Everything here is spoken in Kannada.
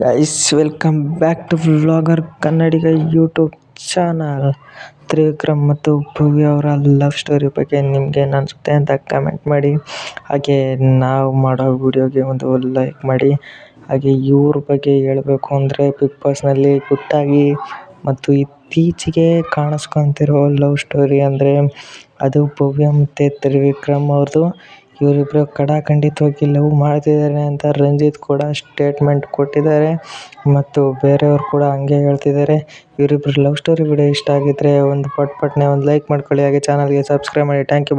Guys welcome back to vlogger Kannadiga YouTube channel Trivikram ಮತ್ತು ಭವ್ಯ ಅವರ ಲವ್ ಸ್ಟೋರಿ ಬಗ್ಗೆ ನಿಮಗೆ ಅನಿಸುತ್ತೆ ಅಂತ ಕಮೆಂಟ್ ಮಾಡಿ. ಹಾಗೆ ನಾವು ಮಾಡೋ ವಿಡಿಯೋಗೆ ಒಂದು ಲೈಕ್ ಮಾಡಿ. ಹಾಗೆ ಇವ್ರ ಬಗ್ಗೆ ಹೇಳಬೇಕು ಅಂದರೆ ಬಿಗ್ ಬಾಸ್ನಲ್ಲಿ ಗುಟ್ಟಾಗಿ ಮತ್ತು ಇತ್ತೀಚೆಗೆ ಕಾಣಿಸ್ಕೊತಿರೋ ಲವ್ ಸ್ಟೋರಿ ಅಂದರೆ ಅದು ಭವ್ಯ ಮತ್ತು ತ್ರಿವಿಕ್ರಮ್ ಅವ್ರದ್ದು. ಇವರಿಬ್ಬರು ಖಡಾಖಂಡಿತವಾಗಿ ಲವ್ ಮಾಡ್ತಿದ್ದಾರೆ ಅಂತ ರಂಜಿತ್ ಕೂಡ ಸ್ಟೇಟ್ಮೆಂಟ್ ಕೊಟ್ಟಿದ್ದಾರೆ. ಮತ್ತು ಬೇರೆಯವರು ಕೂಡ ಹಂಗೆ ಹೇಳ್ತಿದ್ದಾರೆ. ಇವರಿಬ್ಬರ ಲವ್ ಸ್ಟೋರಿ ವಿಡಿಯೋ ಇಷ್ಟ ಆಗಿದ್ರೆ ಒಂದು ಪಟ್ ಪಟ್ನೆ ಒಂದು ಲೈಕ್ ಮಾಡ್ಕೊಳ್ಳಿ. ಹಾಗೆ ಚಾನಲ್ಗೆ ಸಬ್ಸ್ಕ್ರೈಬ್ ಮಾಡಿ. Thank you